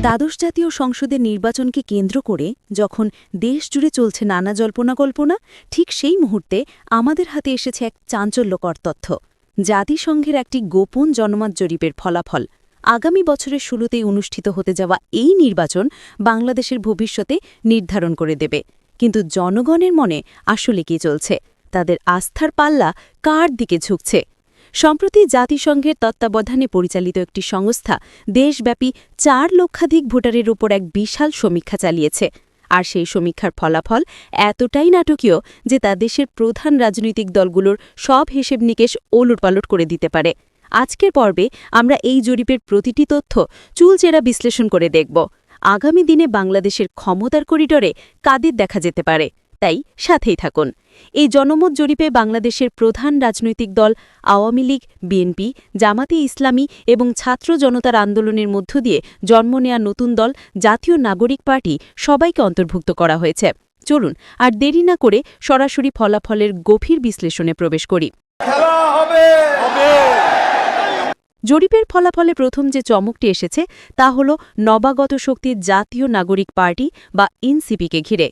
দ্বাদশ জাতীয় সংসদের নির্বাচনকে কেন্দ্র করে যখন দেশ জুড়ে চলছে নানা জল্পনা কল্পনা ঠিক সেই মুহূর্তে আমাদের হাতে এসেছে এক চাঞ্চল্যকর তথ্য। জাতিসংঘের একটি গোপন জনমত জরিপের ফলাফল। আগামী বছরের শুরুতেই অনুষ্ঠিত হতে যাওয়া এই নির্বাচন বাংলাদেশের ভবিষ্যতে নির্ধারণ করে দেবে। কিন্তু জনগণের মনে আসলে কি চলছে? তাদের আস্থার পাল্লা কার দিকে ঝুঁকছে? সম্প্রতি জাতিসংঘের তত্ত্বাবধানে পরিচালিত একটি সংস্থা দেশব্যাপী চার লক্ষাধিক ভোটারের উপর এক বিশাল সমীক্ষা চালিয়েছে। আর সেই সমীক্ষার ফলাফল এতটাই নাটকীয় যে তা দেশের প্রধান রাজনৈতিক দলগুলোর সব হিসেব নিকেশ ওলটপালট করে দিতে পারে। আজকের পর্বে আমরা এই জরিপের প্রতিটি তথ্য চুলচেরা বিশ্লেষণ করে দেখব। আগামী দিনে বাংলাদেশের ক্ষমতার করিডরে কাদের দেখা যেতে পারে? তাই সাথেই থাকুন। এই জনমত জরিপে বাংলাদেশের প্রধান রাজনৈতিক দল আওয়ামী লীগ বিএনপি জামাতে ইসলামী এবং ছাত্র জনতার আন্দোলনের মধ্য দিয়ে জন্ম নেয়া নতুন দল জাতীয় নাগরিক পার্টি সবাইকে অন্তর্ভুক্ত করা হয়েছে। চলুন আর দেরি না করে সরাসরি ফলাফলের গভীর বিশ্লেষণে প্রবেশ করি। জরিপের ফলাফলে প্রথম যে চমকটি এসেছে তা হল নবাগত শক্তির জাতীয় নাগরিক পার্টি বা এনসিপিকে ঘিরে।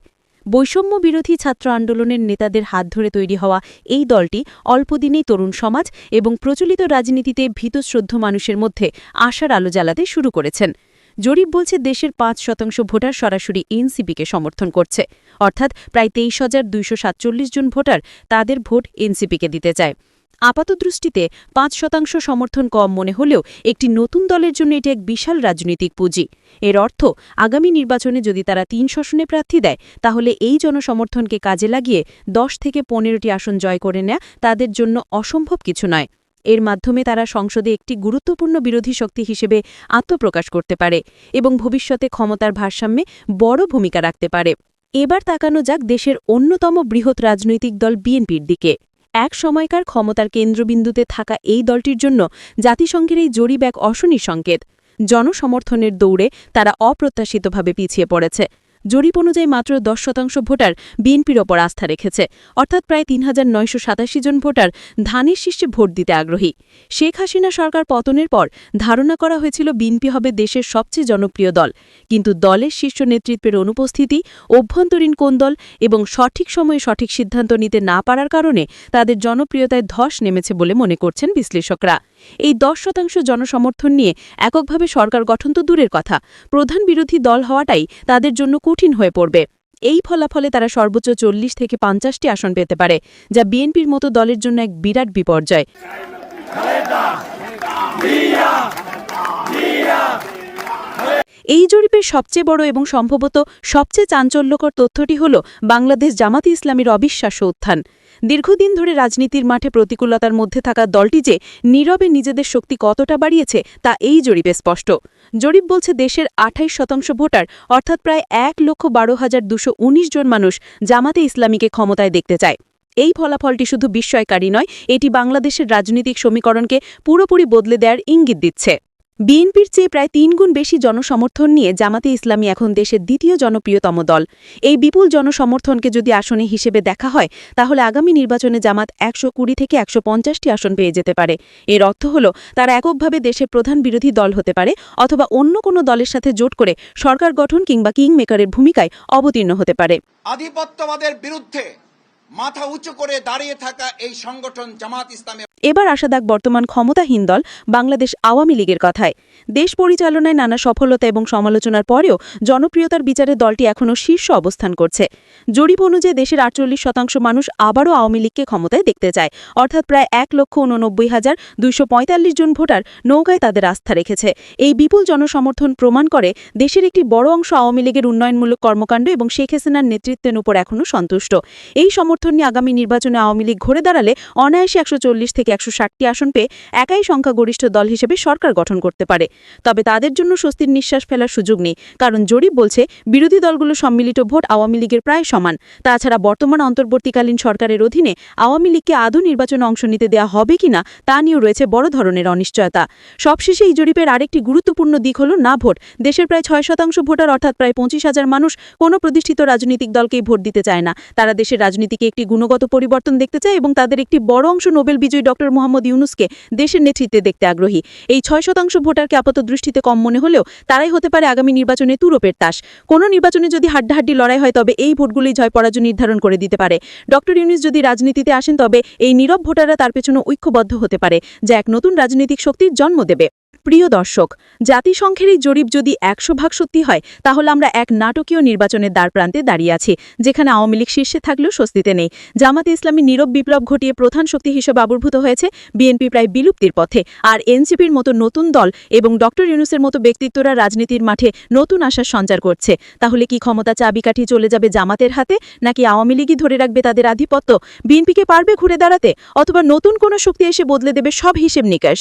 বৈষম্য বিরোধী ছাত্র আন্দোলনের নেতাদের হাত ধরে তৈরি হওয়া এই দলটি অল্পদিনেই তরুণ সমাজ এবং প্রচলিত রাজনীতিতে ভীতশ্রদ্ধ মানুষের মধ্যে আশার আলো জ্বালাতে শুরু করেছেন। জরিপ বলছে দেশের পাঁচ শতাংশ ভোটার সরাসরি এনসিপিকে সমর্থন করছে। অর্থাৎ প্রায় তেইশ হাজার জন ভোটার তাদের ভোট এনসিপিকে দিতে চায়। আপাতদৃষ্টিতে পাঁচ শতাংশ সমর্থন কম মনে হলেও একটি নতুন দলের জন্য এটি এক বিশাল রাজনৈতিক পুঁজি। এর অর্থ, আগামী নির্বাচনে যদি তারা তিন শাসনে প্রার্থী দেয়, তাহলে এই জনসমর্থনকে কাজে লাগিয়ে দশ থেকে পনেরোটি আসন জয় করে নেয়া তাদের জন্য অসম্ভব কিছু নয়। এর মাধ্যমে তারা সংসদে একটি গুরুত্বপূর্ণ বিরোধী শক্তি হিসেবে আত্মপ্রকাশ করতে পারে এবং ভবিষ্যতে ক্ষমতার ভারসাম্যে বড় ভূমিকা রাখতে পারে। এবার তাকানো যাক দেশের অন্যতম বৃহৎ রাজনৈতিক দল বিএনপির দিকে। এক সময়কার ক্ষমতার কেন্দ্রবিন্দুতে থাকা এই দলটির জন্য জাতিসংঘের এই জরিব এক অশনি সংকেত। জনসমর্থনের দৌড়ে তারা অপ্রত্যাশিতভাবে পিছিয়ে পড়েছে। জরিপ অনুযায়ী মাত্র দশ শতাংশ ভোটার বিএনপির ওপর আস্থা রেখেছে। অর্থাৎ প্রায় তিন হাজার নয়শো সাতাশি জন ভোটার ধানের শীর্ষে ভোট দিতে আগ্রহী। শেখ হাসিনা সরকার পতনের পর ধারণা করা হয়েছিল বিএনপি হবে দেশের সবচেয়ে জনপ্রিয় দল। কিন্তু দলের শীর্ষ নেতৃত্বের অনুপস্থিতি, অভ্যন্তরীণ কোন্দল এবং সঠিক সময়ে সঠিক সিদ্ধান্ত নিতে না পারার কারণে তাদের জনপ্রিয়তায় ধস নেমেছে বলে মনে করছেন বিশ্লেষকরা। এই দশ শতাংশ জনসমর্থন নিয়ে এককভাবে সরকার গঠন তো দূরের কথা। প্রধান বিরোধী দল হওয়াটাই তাদের জন্য কঠিন হয়ে পড়বে। এই ফলাফলে তারা সর্বোচ্চ চল্লিশ থেকে পঞ্চাশটি আসন পেতে পারে, যা বিএনপির মতো দলের জন্য এক বিরাট বিপর্যয়। এই জরিপের সবচেয়ে বড় এবং সম্ভবত সবচেয়ে চাঞ্চল্যকর তথ্যটি হল বাংলাদেশ জামাতি ইসলামীর অবিশ্বাস্য উত্থান। দীর্ঘদিন ধরে রাজনীতির মাঠে প্রতিকূলতার মধ্যে থাকা দলটি যে নীরবে নিজেদের শক্তি কতটা বাড়িয়েছে তা এই জরিপে স্পষ্ট। জরিপ বলছে দেশের আঠাইশ শতাংশ ভোটার, অর্থাৎ প্রায় এক লক্ষ বারো হাজার দুশো উনিশ জন মানুষ জামাতে ইসলামীকে ক্ষমতায় দেখতে চায়। এই ফলাফলটি শুধু বিস্ময়কারী নয়, এটি বাংলাদেশের রাজনৈতিক সমীকরণকে পুরোপুরি বদলে দেওয়ার ইঙ্গিত দিচ্ছে। বিএনপির চেয়ে প্রায় তিনগুণ বেশি জনসমর্থন নিয়ে জামাতে ইসলামী এখন দেশের দ্বিতীয় জনপ্রিয়তম দল। এই বিপুল জনসমর্থনকে যদি আসনে হিসেবে দেখা হয়, তাহলে আগামী নির্বাচনে জামাত একশো কুড়ি থেকে একশো পঞ্চাশটি আসন পেয়ে যেতে পারে। এর অর্থ হল, তারা এককভাবে দেশের প্রধান বিরোধী দল হতে পারে অথবা অন্য কোনো দলের সাথে জোট করে সরকার গঠন কিংবা কিং মেকারের ভূমিকায় অবতীর্ণ হতে পারে। আধিপত্যবাদের বিরুদ্ধে মাথা উঁচু করে দাঁড়িয়ে থাকা এই সংগঠন জামাত ইসলামের এবার আসা দাগ বর্তমান ক্ষমতাহীন দল বাংলাদেশ আওয়ামী লীগের কথায়। দেশ পরিচালনায় নানা সফলতা এবং সমালোচনার পরেও জনপ্রিয়তার বিচারে দলটি এখনও শীর্ষ অবস্থান করছে। জরিপ অনুযায়ী দেশের আটচল্লিশ শতাংশ মানুষ আবারও আওয়ামী লীগকে ক্ষমতায় দেখতে চায়। অর্থাৎ প্রায় এক লক্ষ উননব্বই হাজার দুইশো জন ভোটার নৌকায় তাদের আস্থা রেখেছে। এই বিপুল জনসমর্থন প্রমাণ করে দেশের একটি বড় অংশ আওয়ামী লীগের উন্নয়নমূলক কর্মকাণ্ড এবং শেখ হাসিনার নেতৃত্বের উপর এখনও সন্তুষ্ট। এই সমর্থন নিয়ে আগামী নির্বাচনে আওয়ামী লীগ ঘুরে দাঁড়ালে অনায়াসে একশো চল্লিশ থেকে একশো ষাটটি আসন পেয়ে একাই সংখ্যাগরিষ্ঠ দল হিসেবে সরকার গঠন করতে পারে। তবে তাদের জন্য স্বস্তির নিঃশ্বাস ফেলার সুযোগ নেই, কারণ জরিপ বলছে বিরোধী দলগুলো সম্মিলিত ভোট আওয়ামী লীগের প্রায় সমান। তাছাড়া বর্তমান অন্তর্বর্তীকালীন সরকারের অধীনে আওয়ামী লীগকে আদৌ নির্বাচনে অংশ নিতে দেওয়া হবে কিনা তা নিয়েও রয়েছে বড় ধরনের অনিশ্চয়তা। সবশেষে এই জরিপের আরেকটি গুরুত্বপূর্ণ দিক হল না ভোট। দেশের প্রায় ছয় শতাংশ ভোটার, অর্থাৎ প্রায় পঁচিশ হাজার মানুষ কোনো প্রতিষ্ঠিত রাজনৈতিক দলকেই ভোট দিতে চায় না। তারা দেশের রাজনীতিকে একটি গুণগত পরিবর্তন দেখতে চায় এবং তাদের একটি বড় অংশ নোবেল বিজয়ী ডক্টর মোহাম্মদ ইউনুসকে দেশের নেতৃত্বে দেখতে আগ্রহী। এই ছয় শতাংশ ভোটারকে আপাত দৃষ্টিতে কম মনে হলেও তারাই হতে পারে আগামী নির্বাচনে তুরপের তাস। কোন নির্বাচনে যদি হাড্ডাহাড্ডি লড়াই হয়, তবে এই ভোটগুলি জয় পরাজয় নির্ধারণ করে দিতে পারে। ডক্টর ইউনুস যদি রাজনীতিতে আসেন, তবে এই নীরব ভোটাররা তার পেছনে ঐক্যবদ্ধ হতে পারে, যা এক নতুন রাজনৈতিক শক্তির জন্ম দেবে। প্রিয় দর্শক, জাতিসংঘের এই জরিপ যদি একশো ভাগ সত্যি হয়, তাহলে আমরা এক নাটকীয় নির্বাচনের দ্বারপ্রান্তে দাঁড়িয়ে আছি, যেখানে আওয়ামী লীগ শীর্ষে থাকলেও স্বস্তিতে নেই। জামাতে ইসলামী নীরব বিপ্লব ঘটিয়ে প্রধান শক্তি হিসেবে আবির্ভূত হয়েছে বিএনপি প্রায় বিলুপ্তির পথে, আর এনসিপির মতো নতুন দল এবং ডক্টর ইউনুসের মতো ব্যক্তিত্বরা রাজনীতির মাঠে নতুন আশার সঞ্চার করছে। তাহলে কি ক্ষমতা চাবিকাঠি চলে যাবে জামাতের হাতে, নাকি আওয়ামী লীগই ধরে রাখবে তাদের আধিপত্য? বিএনপিকে পারবে ঘুরে দাঁড়াতে, অথবা নতুন কোনো শক্তি এসে বদলে দেবে সব হিসেব নিকাশ?